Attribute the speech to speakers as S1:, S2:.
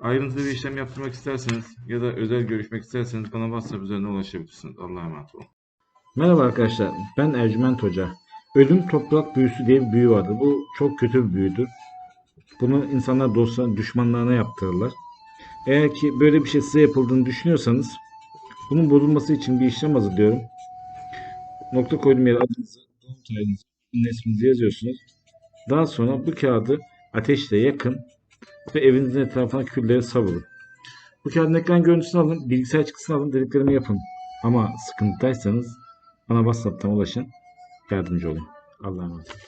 S1: Ayrıntılı bir işlem yaptırmak isterseniz ya da özel görüşmek isterseniz bana WhatsApp üzerinden ulaşabilirsiniz. Allah'a emanet olun.
S2: Merhaba arkadaşlar, ben Ercüment Hoca. Ölüm toprak büyüsü diye bir büyü vardır. Bu çok kötü bir büyüdür. Bunu insanlar dostlarına, düşmanlarına yaptırırlar. Eğer ki böyle bir şey size yapıldığını düşünüyorsanız bunun bozulması için bir işlem hazırlıyorum. Nokta koyduğum yere adınızı, doğum tarihinizi, resminizi yazıyorsunuz. Daha sonra bu kağıdı ateşle yakın ve evinizin etrafına külleri savurun. Bu kağıdın ekran görüntüsünü alın, bilgisayar çıktısını alın, dediklerimi yapın. Ama sıkıntıdaysanız bana WhatsApp'tan ulaşın. Yardımcı olun. Allah'a emanet olun.